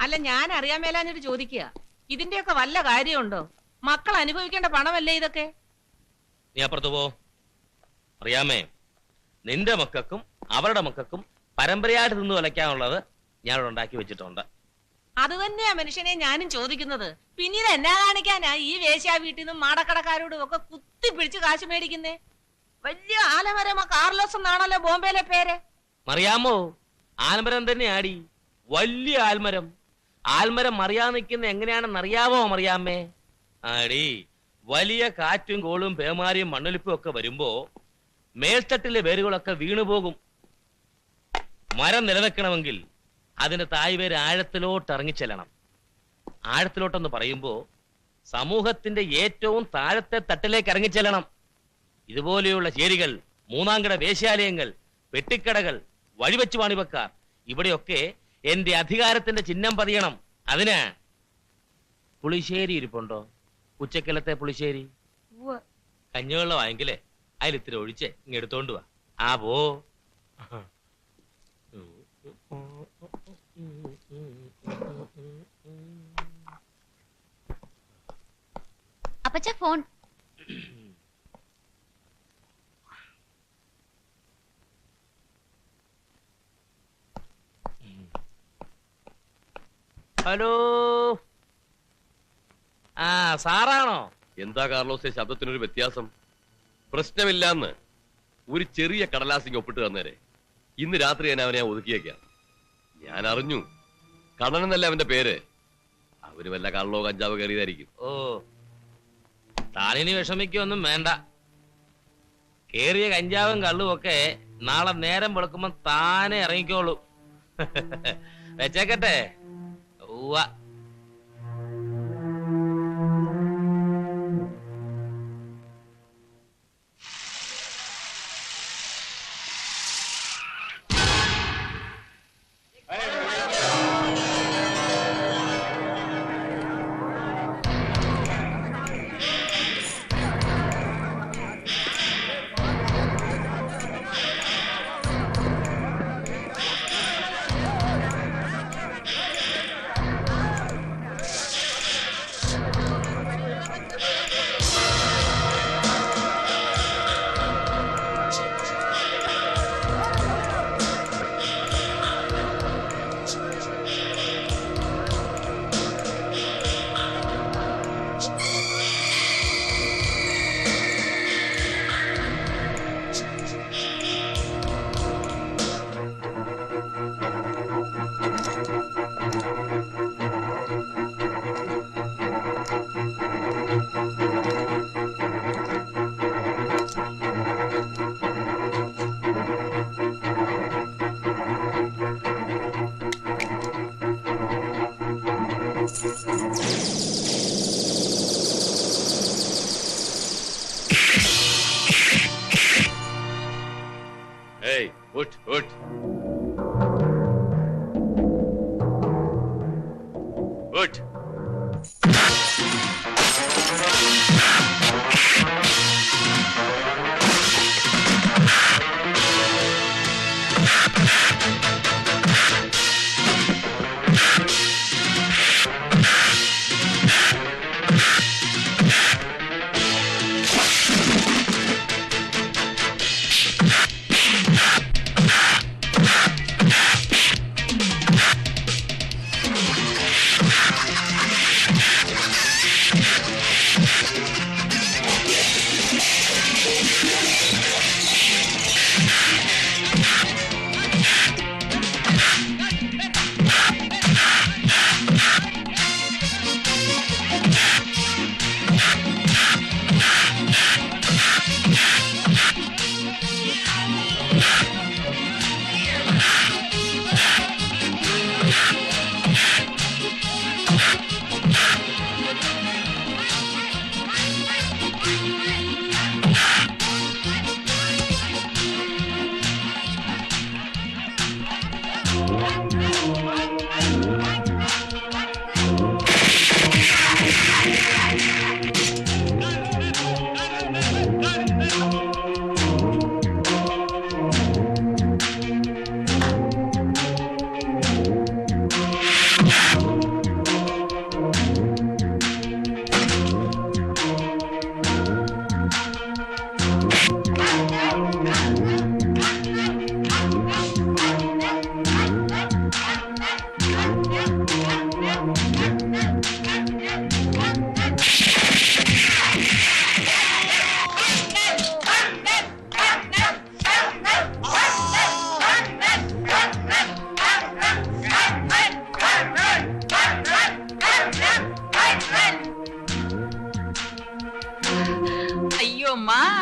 അല്ല ഞാൻ അറിയാൻ മേലാഞ്ഞിട്ട് ചോദിക്കുക. ഇതിന്റെയൊക്കെ വല്ല കാര്യമുണ്ടോ? മക്കൾ അനുഭവിക്കേണ്ട പണമല്ലേ ഇതൊക്കെ? നീ അപ്പുറത്ത് പോ. അറിയാമേ നിന്റെ മക്കൾക്കും അവരുടെ മക്കൾക്കും പരമ്പരയായിട്ട് നിന്ന് വലയ്ക്കാനുള്ളത് ഞാനിവിടെ ഉണ്ടാക്കി വെച്ചിട്ടുണ്ട്. അത് തന്നെയാ മനുഷ്യനെ ഞാനും ചോദിക്കുന്നത്. പിന്നീട് എന്നാ കാണിക്കാനാ ഈ വേശ്യാ വീട്ടിൽ നിന്നും മാടക്കടക്കാരോടും ഒക്കെ കുത്തിപ്പിടിച്ച് കാശ് മേടിക്കുന്നേ? വലിയ ആലമരമ കാർലോസ് എന്നാണല്ലോ ബോംബെയിലെ പേര്. മറിയാമോ ആൽമരം തന്നെ ആടി വലിയ ആൽമരം. ആൽമരം മറിയാ നിൽക്കുന്ന എങ്ങനെയാണെന്ന് അറിയാമോ മറിയാമ്മേ? ആടി വലിയ കാറ്റും കോളും പേമാരിയും മണ്ണൊലിപ്പും ഒക്കെ വരുമ്പോ മേൽത്തട്ടിലെ വേരുകളൊക്കെ വീണുപോകും മരം നിലനിൽക്കണമെങ്കിൽ അതിന്റെ തായ് പേര് ആഴത്തിലോട്ട് ഇറങ്ങിച്ചെല്ലണം ആഴത്തിലോട്ടെന്ന് പറയുമ്പോ സമൂഹത്തിന്റെ ഏറ്റവും താഴത്തെ തട്ടിലേക്ക് ഇറങ്ങിച്ചെല്ലണം ഇതുപോലെയുള്ള ചേരികൾ മൂന്നാംകിട വേശ്യാലയങ്ങൾ പെട്ടിക്കടകൾ വഴിവെച്ച് വാണിപക്കാർ ഇവിടെയൊക്കെ എന്റെ അധികാരത്തിന്റെ ചിഹ്നം പതിയണം. അതിന് പുളിശ്ശേരി ഇരിപ്പുണ്ടോ? ഉച്ചക്കലത്തെ പുളിശ്ശേരി? കഞ്ഞിവെള്ളം വാങ്ങിക്കലേ അതിലിത്തിരി ഒഴിച്ച് ഇങ്ങ് എടുത്തോണ്ട് വാ. ആ പോ. അപ്പച്ച ഫോൺ. ഹലോ. ആ സാറാണോ? എന്താ കാർലോസ് ശബ്ദത്തിനൊരു വ്യത്യാസം? പ്രശ്നമില്ലാന്ന് ഒരു ചെറിയ കടലാസിങ് ഒപ്പിട്ട് തന്നേരെ. ഇന്ന് രാത്രി ഞാൻ അവനെ ഒതുക്കിയേക്കാം. ഞാൻ അറിഞ്ഞു. കടനെന്നല്ല അവന്റെ പേര്? അവന് വല്ല കള്ളോ കഞ്ചാവ് കയറിയതായിരിക്കും. ഓ. താനിനി വിഷമിക്കൊന്നും വേണ്ട. കേറിയ കഞ്ചാവും കള്ളും ഒക്കെ നാളെ നേരം വെളുക്കുമ്പോ താനെ ഇറങ്ങിക്കോളൂ. വെച്ചേക്കട്ടെ. うわ。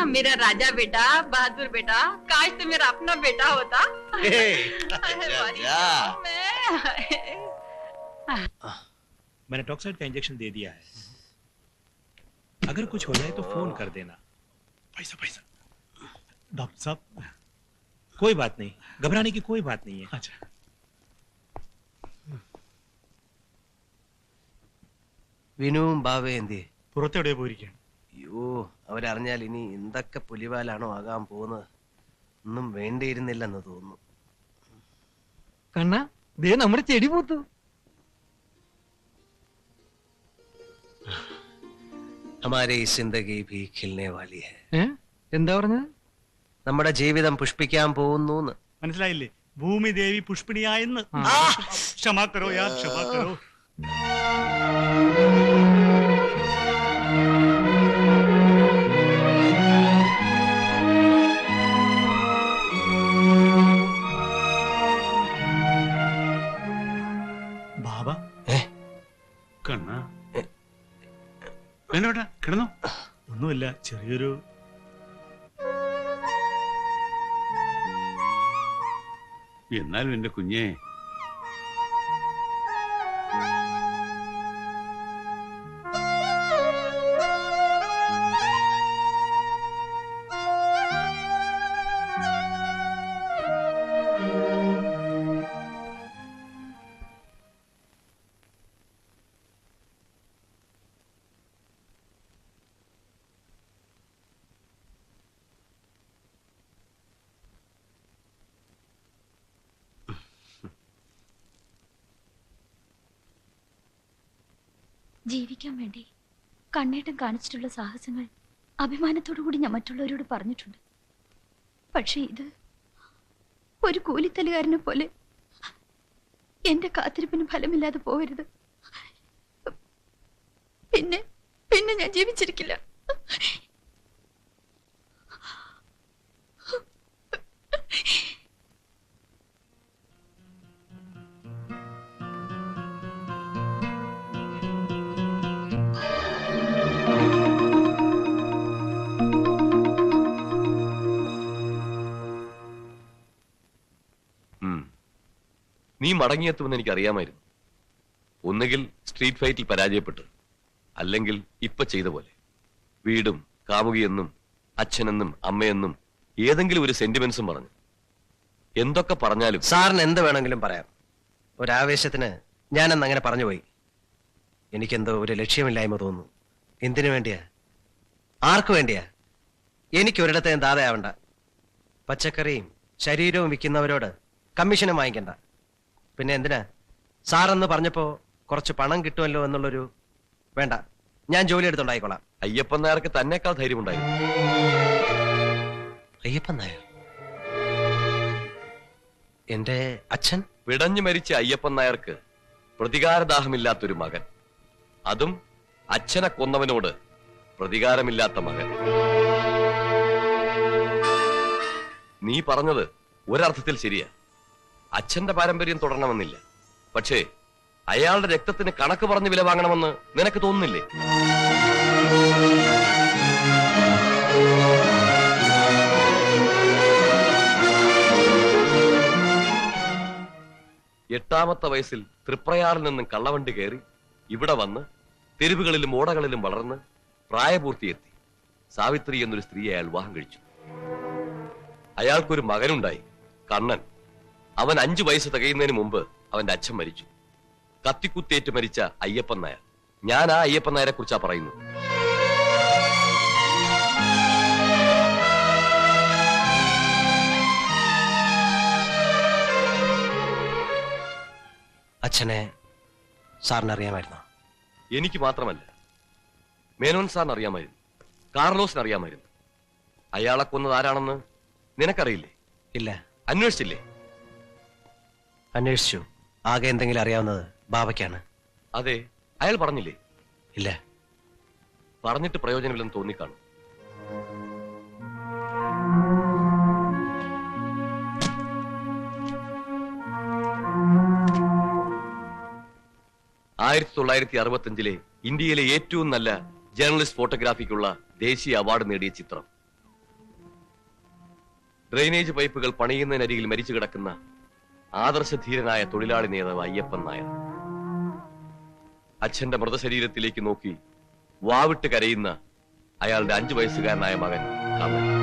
मेरा राजा बेटा बहादुर बेटा काश तो मेरा अपना बेटा होता हमारी गाँव में। मैंने टॉक्साइड का इंजेक्शन दे दिया है अगर कुछ हो जाए तो फोन कर देना पैसा पैसा डॉक्टर साहब कोई बात नहीं घबराने की कोई बात नहीं है अच्छा വിനുവും ബാവയും എന്തി പുറത്തെവിടെ പോയിരിക്കുകയാണ് അയ്യോ അവരറിഞ്ഞാൽ ഇനി എന്തൊക്കെ പുലിവാലാണോ ആകാൻ പോകുന്നത്? ഒന്നും വേണ്ടിയിരുന്നില്ലെന്ന് തോന്നുന്നു. കണ്ണ ദേ നമ്മുടെ ചെടി പൂത്തു. ഹമാരെ ഈ സിന്ദഗി ഭി ഖിൽനെ വാലി ഹെ ഏ? എന്താ പറഞ്ഞത്? നമ്മുടെ ജീവിതം പുഷ്പിക്കാൻ പോകുന്നു മനസ്സിലായില്ലേ? ഭൂമി ദേവി പുഷ്പിണിയായെന്ന്. ക്ഷമാ കരോ യാർ ക്ഷമാ കരോ. വേണ്ട വേണ്ട കിടന്നോ? ഒന്നുമില്ല ചെറിയൊരു എന്നാലും എന്റെ കുഞ്ഞെ ജീവിക്കാൻ വേണ്ടി കണ്ണേട്ടം കാണിച്ചിട്ടുള്ള സാഹസങ്ങൾ അഭിമാനത്തോടു കൂടി ഞാൻ മറ്റുള്ളവരോട് പറഞ്ഞിട്ടുണ്ട്. പക്ഷെ ഇത് ഒരു കൂലിത്തലുകാരനെ പോലെ എന്റെ കാത്തിരിപ്പിന് ഫലമില്ലാതെ പോകരുത് പിന്നെ പിന്നെ ഞാൻ ജീവിച്ചിരിക്കില്ല. നീ മടങ്ങിയെത്തുമെന്ന് എനിക്ക് അറിയാമായിരുന്നു ഒന്നുകിൽ സ്ട്രീറ്റ് ഫൈറ്റിൽ പരാജയപ്പെട്ടു അല്ലെങ്കിൽ ഇപ്പൊ ചെയ്ത പോലെ. വീടും കാമുകിയെന്നും അച്ഛനെന്നും അമ്മയെന്നും ഏതെങ്കിലും ഒരു സെന്റിമെന്റ്സും പറഞ്ഞു. എന്തൊക്കെ പറഞ്ഞാലും സാറിന് എന്ത് വേണമെങ്കിലും പറയാം. ഒരാവേശത്തിന് ഞാനെന്ന് അങ്ങനെ പറഞ്ഞുപോയി. എനിക്കെന്തോ ഒരു ലക്ഷ്യമില്ലായ്മ തോന്നുന്നു. എന്തിനു വേണ്ടിയാ? ആർക്കു വേണ്ടിയാ? എനിക്ക് ഒരിടത്തെയും ദാതയാവണ്ട. പച്ചക്കറിയും ശരീരവും വിൽക്കുന്നവരോട് കമ്മീഷനും വാങ്ങിക്കണ്ട. പിന്നെ എന്തിനാ? സാറെന്ന് പറഞ്ഞപ്പോ കുറച്ച് പണം കിട്ടുമല്ലോ എന്നുള്ളൊരു വേണ്ട. ഞാൻ ജോലി എടുത്തുണ്ടായിക്കോളാം. അയ്യപ്പൻ നായർക്ക് തന്നെക്കാൾ ധൈര്യമുണ്ടായിരുന്നു അയ്യപ്പൻ നായർ? എന്റെ അച്ഛൻ? പിടഞ്ഞു മരിച്ച അയ്യപ്പൻ നായർക്ക് പ്രതികാരദാഹമില്ലാത്തൊരു മകൻ. അതും അച്ഛനെ കൊന്നവനോട് പ്രതികാരമില്ലാത്ത മകൻ. നീ പറഞ്ഞത് ഒരർത്ഥത്തിൽ ശരിയാ. അച്ഛന്റെ പാരമ്പര്യം തുടരണമെന്നില്ല. പക്ഷേ അയാളുടെ രക്തത്തിന് കണക്ക് പറഞ്ഞ് വില വാങ്ങണമെന്ന് നിനക്ക് തോന്നുന്നില്ലേ? എട്ടാമത്തെ വയസ്സിൽ തൃപ്രയാറിൽ നിന്നും കള്ളവണ്ടി കയറി ഇവിടെ വന്ന് തെരുവുകളിലും ഓടകളിലും വളർന്ന് പ്രായപൂർത്തിയെത്തി. സാവിത്രി എന്നൊരു സ്ത്രീയെ അയാൾ വിവാഹം കഴിച്ചു. അയാൾക്കൊരു മകനുണ്ടായി കണ്ണൻ. അവൻ അഞ്ചു വയസ്സ് തികയുന്നതിന് മുമ്പ് അവന്റെ അച്ഛൻ മരിച്ചു. കത്തിക്കുത്തേറ്റ് മരിച്ച അയ്യപ്പൻ നായർ. ഞാൻ ആ അയ്യപ്പൻ നായരെ കുറിച്ചാ പറയുന്നു അച്ഛനെ സാറിന് അറിയാമായിരുന്നോ എനിക്ക് മാത്രമല്ല. മേനോൻ സാറിന് അറിയാമായിരുന്നു കാർലോസിന് അറിയാമായിരുന്നു അയാളെ കൊന്നത് ആരാണെന്ന് നിനക്കറിയില്ലേ? ഇല്ല. അന്വേഷിച്ചില്ലേ? അന്വേഷിച്ചു. ആകെ എന്തെങ്കിലും അറിയാവുന്നത് ബാബയ്ക്കാണ്. അതെ അയാൾ പറഞ്ഞില്ലേ? ഇല്ല. പറഞ്ഞിട്ട് പ്രയോജനമില്ലെന്ന് തോന്നിക്കാണും. ആയിരത്തി തൊള്ളായിരത്തി അറുപത്തിയഞ്ചിലെ ഇന്ത്യയിലെ ഏറ്റവും നല്ല ജേർണലിസ്റ്റ് ഫോട്ടോഗ്രാഫിക്കുള്ള ദേശീയ അവാർഡ് നേടിയ ചിത്രം. ഡ്രെയിനേജ് പൈപ്പുകൾ പണിയുന്നതിനരികിൽ മരിച്ചു കിടക്കുന്ന ആദർശധീരനായ തൊഴിലാളി നേതാവ് അയ്യപ്പൻ നായർ. അച്ഛന്റെ മൃതശരീരത്തിലേക്ക് നോക്കി വാവിട്ട് കരയുന്ന അയാളുടെ അഞ്ചു വയസ്സുകാരനായ മകൻ കമൽ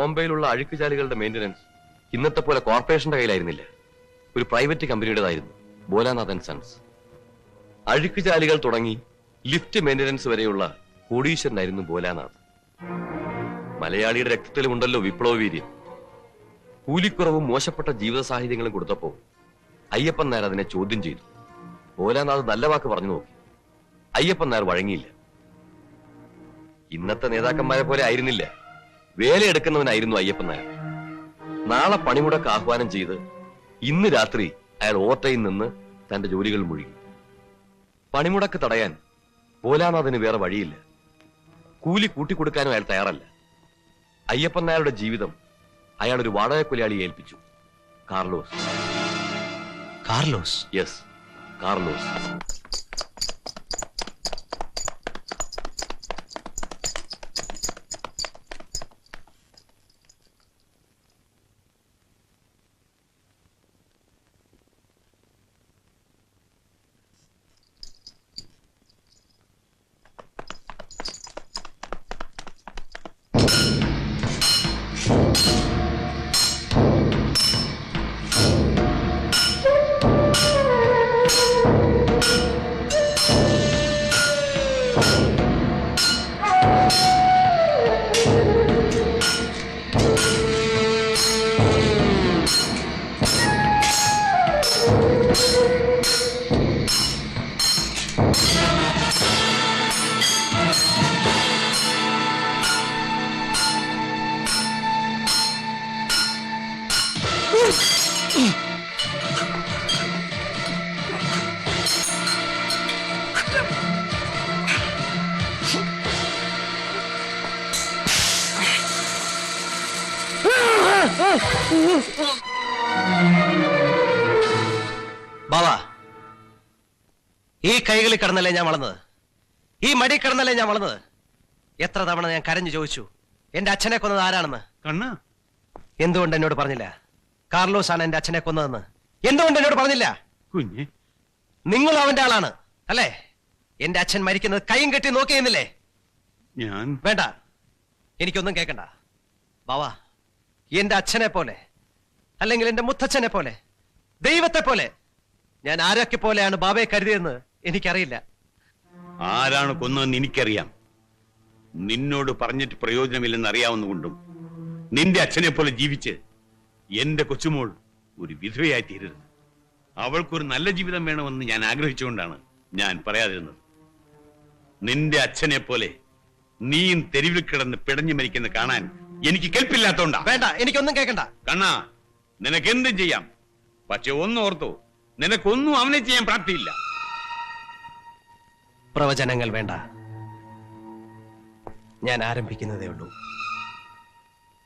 ബോംബെയിലുള്ള അഴുക്കുചാലുകളുടെ മെയിന്റനൻസ് ഇന്നത്തെ പോലെ കോർപ്പറേഷന്റെ കയ്യിലായിരുന്നില്ല. ഒരു പ്രൈവറ്റ് കമ്പനിയുടേതായിരുന്നു ബോലാനാഥൻ സൺസ്. അഴുക്കുചാലുകൾ തുടങ്ങി ലിഫ്റ്റ് മെയിന്റനൻസ് വരെയുള്ള കോടീശ്വരനായിരുന്നു ബോലാനാഥ്. മലയാളിയുടെ രക്തത്തിലുമുണ്ടല്ലോ വിപ്ലവ വീര്യം കൂലിക്കുറവും മോശപ്പെട്ട ജീവിത സാഹചര്യങ്ങളും കൊടുത്തപ്പോ അയ്യപ്പൻ നായർ അതിനെ ചോദ്യം ചെയ്തു. ബോലാനാഥ് നല്ല വാക്ക് പറഞ്ഞു നോക്കി. അയ്യപ്പൻ നായർ വഴങ്ങിയില്ല. ഇന്നത്തെ നേതാക്കന്മാരെ പോലെ ആയിരുന്നില്ല. വേലയെടുക്കുന്നവനായിരുന്നു അയ്യപ്പൻ നായർ. നാളെ പണിമുടക്ക് ആഹ്വാനം ചെയ്ത് ഇന്ന് രാത്രി അയാൾ ഓട്ടയിൽ നിന്ന് തന്റെ ജോലികൾ മുഴുകി. പണിമുടക്ക് തടയാൻ പോലാനാഥന് വേറെ വഴിയില്ല. കൂലി കൂട്ടിക്കൊടുക്കാനും അയാൾ തയ്യാറല്ല. അയ്യപ്പൻ നായരുടെ ജീവിതം അയാൾ ഒരു വാടക ഏൽപ്പിച്ചു. കാർലോസ്. കാർലോസ്? Yes Carlos. കിടന്നല്ലേ ഞാൻ വളർന്നത്? ഈ മടി കിടന്നല്ലേ ഞാൻ വളർന്നത്? എത്ര തവണ ഞാൻ കരഞ്ഞു ചോദിച്ചു എന്റെ അച്ഛനെ കൊന്നത് ആരാണെന്ന്? കണ്ണ. എന്തുകൊണ്ട് എന്നോട് പറഞ്ഞില്ല? കാർലോസ് ആണ് എന്റെ അച്ഛനെ കൊന്നതെന്ന്. എന്തുകൊണ്ട് എന്നോട് പറഞ്ഞില്ല? കുഞ്ഞ്. നിങ്ങൾ അവന്റെ ആളാണ് അല്ലേ? എന്റെ അച്ഛൻ മരിക്കുന്നത് കൈയും കെട്ടി നോക്കിയെന്നില്ലേ ഞാൻ. വേണ്ട. എനിക്കൊന്നും കേൾക്കണ്ട ബാവാ എന്റെ അച്ഛനെ പോലെ അല്ലെങ്കിൽ എന്റെ മുത്തച്ഛനെ പോലെ ദൈവത്തെ പോലെ ഞാൻ ആരൊക്കെ പോലെയാണ് ബാബയെ കരുതിയെന്ന് എനിക്കറിയില്ല. ആരാണ് കൊന്നതെന്ന് എനിക്കറിയാം. നിന്നോട് പറഞ്ഞിട്ട് പ്രയോജനമില്ലെന്ന് അറിയാവുന്നതുകൊണ്ടും നിന്റെ അച്ഛനെ പോലെ ജീവിച്ച് എന്റെ കൊച്ചുമോൾ ഒരു വിധവയായി തീരരുത്. അവൾക്കൊരു നല്ല ജീവിതം വേണമെന്ന് ഞാൻ ആഗ്രഹിച്ചുകൊണ്ടാണ് ഞാൻ പറയാതിരുന്നത്. നിന്റെ അച്ഛനെ പോലെ നീയും തെരുവിൽ കിടന്ന് പിടഞ്ഞു മരിക്കുന്ന കാണാൻ എനിക്ക് കേൾപ്പില്ലാത്തോണ്ടാ. വേണ്ട എനിക്കൊന്നും കേൾക്കണ്ട. കണ്ണാ നിനക്കെന്തും ചെയ്യാം. പക്ഷെ ഒന്ന് ഓർത്തോ നിനക്കൊന്നും അവനെ ചെയ്യാൻ പ്രാപ്തിയില്ല. പ്രവചനങ്ങൾ വേണ്ട. ഞാൻ ആരംഭിക്കുന്നതേ ഉള്ളൂ.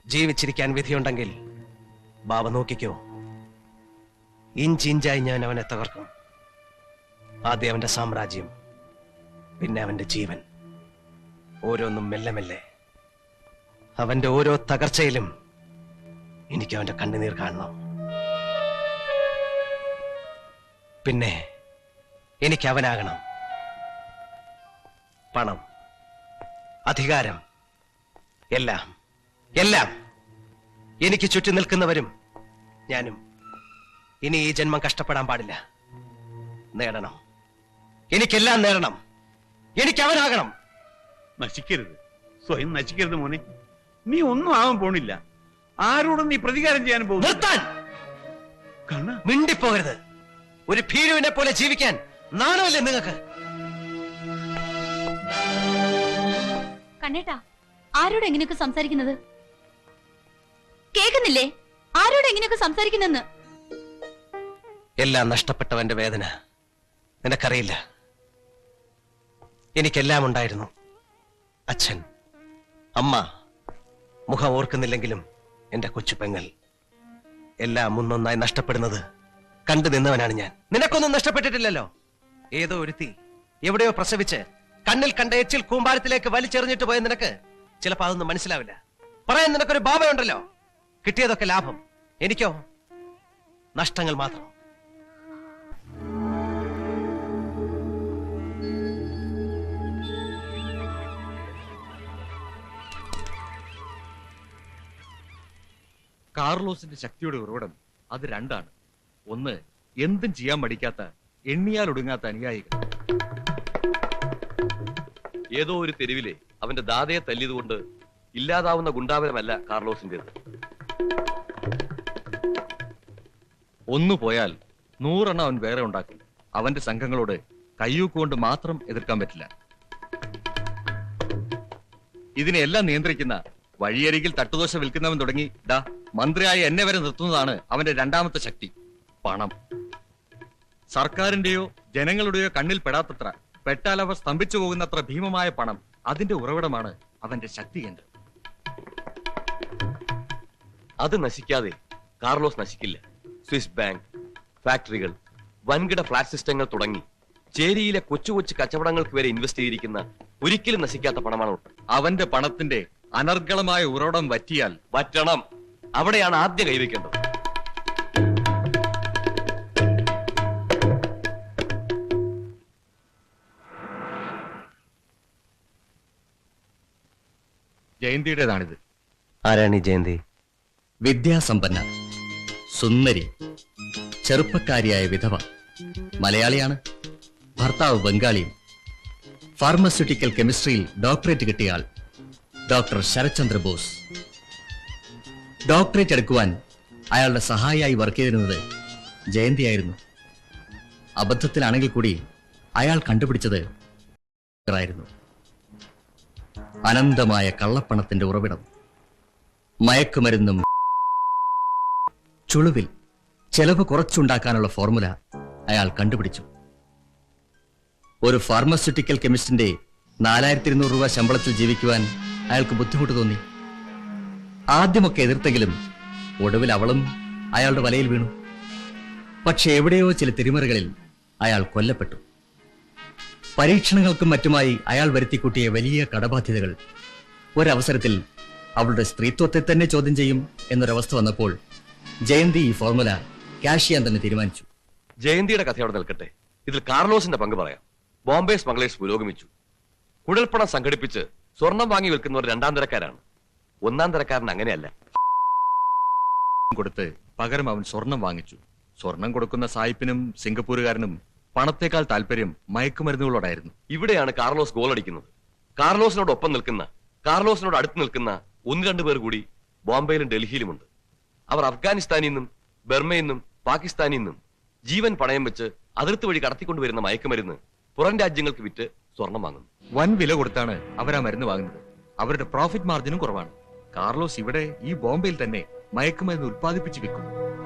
ജീവിച്ചിരിക്കാൻ വിധിയുണ്ടെങ്കിൽ ബാബ നോക്കിക്കോ. ഇഞ്ചിഞ്ചായി ഞാൻ അവനെ തകർക്കും. ആദ്യം അവന്റെ സാമ്രാജ്യം പിന്നെ അവന്റെ ജീവൻ. ഓരോന്നും മെല്ലെ മെല്ലെ. അവന്റെ ഓരോ തകർച്ചയിലും എനിക്ക് അവന്റെ കണ്ണുനീർ കാണണം. പിന്നെ എനിക്ക് അവനാകണം പണം അധികാരം എല്ലാം എല്ലാം എനിക്ക് ചുറ്റി നിൽക്കുന്നവരും ഞാനും. ഇനി ഈ ജന്മം കഷ്ടപ്പെടാൻ പാടില്ല. നേടണം. എനിക്കെല്ലാം നേടണം. എനിക്ക് അവനാകണം നശിക്കരുത്. സ്വയം നശിക്കരുത് മോനെ. നീ ഒന്നും ആവാൻ പോണില്ല. ആരോടും നീ പ്രതികാരം ചെയ്യാൻ പോകും നിർത്താൻ! മിണ്ടിപ്പോകരുത്. ഒരു ഭീരുവിനെ പോലെ ജീവിക്കാൻ നാണമല്ലേ നിങ്ങൾക്ക്? കണ്ണേട്ടാ ആരോട് എങ്ങനെയൊക്കെ സംസാരിക്കുന്നത്? കേൾക്കുന്നില്ലേ ആരോട് എങ്ങനെയൊക്കെ സംസാരിക്കുന്നെന്ന് എല്ലാം നഷ്ടപ്പെട്ടവന്റെ വേദന നിനക്കറിയില്ല. എനിക്കെല്ലാം ഉണ്ടായിരുന്നു. അച്ഛൻ അമ്മ മുഖം ഓർക്കുന്നില്ലെങ്കിലും എന്റെ കൊച്ചു പെങ്ങൽ എല്ലാം ഒന്നൊന്നായി നഷ്ടപ്പെടുന്നത് കണ്ടു നിന്നവനാണ് ഞാൻ. നിനക്കൊന്നും നഷ്ടപ്പെട്ടിട്ടില്ലല്ലോ? ഏതോ ഒരുത്തി എവിടെയോ പ്രസവിച്ച് കണ്ണിൽ കണ്ട എച്ചിൽ കൂമ്പാരത്തിലേക്ക് വലിച്ചെറിഞ്ഞിട്ട് പോയ നിനക്ക് ചിലപ്പോ അതൊന്നും മനസ്സിലാവില്ല. പറയാൻ നിനക്കൊരു ബാബയുണ്ടല്ലോ കിട്ടിയതൊക്കെ ലാഭം. എനിക്കോ? നഷ്ടങ്ങൾ മാത്രം. കാർലോസിന്റെ ശക്തിയുടെ ഉറവിടം അത് രണ്ടാണ്. ഒന്ന് എന്തും ചെയ്യാൻ മടിക്കാത്ത എണ്ണിയാൽ ഒടുങ്ങാത്ത അനുയായികൾ. ഏതോ ഒരു തെരുവിലെ അവന്റെ ദാതയെ തല്ലിയതുകൊണ്ട് ഇല്ലാതാവുന്ന ഗുണ്ടാപനമല്ല കാർലോസിന്റേത്. ഒന്നു പോയാൽ നൂറെണ്ണം അവൻ വേറെ ഉണ്ടാക്കും. അവന്റെ സംഘങ്ങളോട് കയ്യൂക്കുകൊണ്ട് മാത്രം എതിർക്കാൻ പറ്റില്ല. ഇതിനെല്ലാം നിയന്ത്രിക്കുന്ന വഴിയരികിൽ തട്ടുദോശ വിൽക്കുന്നവൻ തുടങ്ങി ദാ മന്ത്രിയായി എന്നെ വരെ നിർത്തുന്നതാണ് അവന്റെ രണ്ടാമത്തെ ശക്തി പണം. സർക്കാരിന്റെയോ ജനങ്ങളുടെയോ കണ്ണിൽ പെടാത്തത്ര പെട്ടാൽ അവർ സ്തംഭിച്ചു പോകുന്നത്ര ഭീമമായ പണം അതിന്റെ ഉറവിടമാണ് അവന്റെ ശക്തി കേന്ദ്രം അത് നശിക്കാതെ കാർലോസ് നശിക്കില്ല. സ്വിസ് ബാങ്ക് ഫാക്ടറികൾ വൻകിട ഫ്ലാറ്റ് സിസ്റ്റങ്ങൾ തുടങ്ങി ചേരിയിലെ കൊച്ചു കൊച്ചു കച്ചവടങ്ങൾക്ക് വരെ ഇൻവെസ്റ്റ് ചെയ്തിരിക്കുന്ന ഒരിക്കലും നശിക്കാത്ത പണമാണ്. അവന്റെ പണത്തിന്റെ അനർഗളമായ ഉറവിടം വറ്റിയാൽ വറ്റണം. അവിടെയാണ് ആദ്യം കൈവയ്ക്കേണ്ടത്. ജയന്തിയുടേതാണിത്. ആരാണ് ഈ ജയന്തി? വിദ്യാസമ്പന്ന സുന്ദരി ചെറുപ്പക്കാരിയായ വിധവ. മലയാളിയാണ്. ഭർത്താവ് ബംഗാളിയും. ഫാർമസ്യൂട്ടിക്കൽ കെമിസ്ട്രിയിൽ ഡോക്ടറേറ്റ് കിട്ടിയ ആൾ ഡോക്ടർ ശരത്ചന്ദ്ര ബോസ്. ഡോക്ടറേറ്റ് എടുക്കുവാൻ അയാളുടെ സഹായിയായി വർക്ക് ചെയ്തിരുന്നത് ജയന്തിയായിരുന്നു. അബദ്ധത്തിലാണെങ്കിൽ കൂടി അയാൾ കണ്ടുപിടിച്ചത് ആയിരുന്നു അനന്തമായ കള്ളപ്പണത്തിന്റെ ഉറവിടം. മയക്കുമരുന്നും ചുളുവിൽ ചെലവ് കുറച്ചുണ്ടാക്കാനുള്ള ഫോർമുല അയാൾ കണ്ടുപിടിച്ചു. ഒരു ഫാർമസ്യൂട്ടിക്കൽ കെമിസ്റ്റിന്റെ നാലായിരത്തി ഇരുന്നൂറ് രൂപ ശമ്പളത്തിൽ ജീവിക്കുവാൻ അയാൾക്ക് ബുദ്ധിമുട്ട് തോന്നി. ആദ്യമൊക്കെ എതിർത്തെങ്കിലും ഒടുവിൽ അവളും അയാളുടെ വലയിൽ വീണു. പക്ഷെ എവിടെയോ ചില തിരിമറികളിൽ അയാൾ കൊല്ലപ്പെട്ടു. പരീക്ഷണങ്ങൾക്കും മറ്റുമായി അയാൾ വരുത്തിക്കൂട്ടിയ വലിയ കടബാധ്യതകൾ. ഒരവസരത്തിൽ അവളുടെ സ്ത്രീത്വത്തെ തന്നെ ചോദ്യം ചെയ്യും എന്നൊരവസ്ഥ വന്നപ്പോൾ ജയന്തി ഈ ഫോർമുല ക്യാഷ് ചെയ്യാൻ തന്നെ തീരുമാനിച്ചു. ജയന്തിയുടെ കഥ അവിടെ നിൽക്കട്ടെ. ഇതിൽ കാർലോസിന്റെ പങ്ക് പറയാം. ബോംബെ സ്മഗ്ലേഴ്സ് പുരോഗമിച്ചു. കുഴൽപ്പണം സംഘടിപ്പിച്ച് സ്വർണം വാങ്ങി വിൽക്കുന്നവർ രണ്ടാം തരക്കാരാണ്. ഒന്നാം തരക്കാരൻ അങ്ങനെയല്ല. കൊടുത്ത് പകരം അവൻ സ്വർണം വാങ്ങിച്ചു. സ്വർണം കൊടുക്കുന്ന സായിപ്പിനും സിംഗപ്പൂരുകാരനും പണത്തേക്കാൾ താല്പര്യം മയക്കുമരുന്നുകളോടായിരുന്നു. ഇവിടെയാണ് കാർലോസ് ഗോൾ അടിക്കുന്നത്. കാർലോസിനോടൊപ്പം നിൽക്കുന്ന കാർലോസിനോട് അടുത്ത് നിൽക്കുന്ന ഒന്ന് രണ്ടു പേർ കൂടി ബോംബെയിലും ഡൽഹിയിലുമുണ്ട്. അവർ അഫ്ഗാനിസ്ഥാനിൽ നിന്നും ബർമയിൽ നിന്നും പാകിസ്ഥാനിൽ നിന്നും ജീവൻ പണയം വെച്ച് അതിർത്തി വഴി കടത്തിക്കൊണ്ടുവരുന്ന മയക്കുമരുന്ന് പുറം രാജ്യങ്ങൾക്ക് വിറ്റ് സ്വർണം വാങ്ങുന്നു. വൻ വില കൊടുത്താണ് അവർ ആ മരുന്ന് വാങ്ങുന്നത്. അവരുടെ പ്രോഫിറ്റ് മാർജിനും കുറവാണ്. കാർലോസ് ഇവിടെ ഈ ബോംബെയിൽ തന്നെ മയക്കുമരുന്ന് ഉത്പാദിപ്പിച്ച് വിൽക്കുന്നു.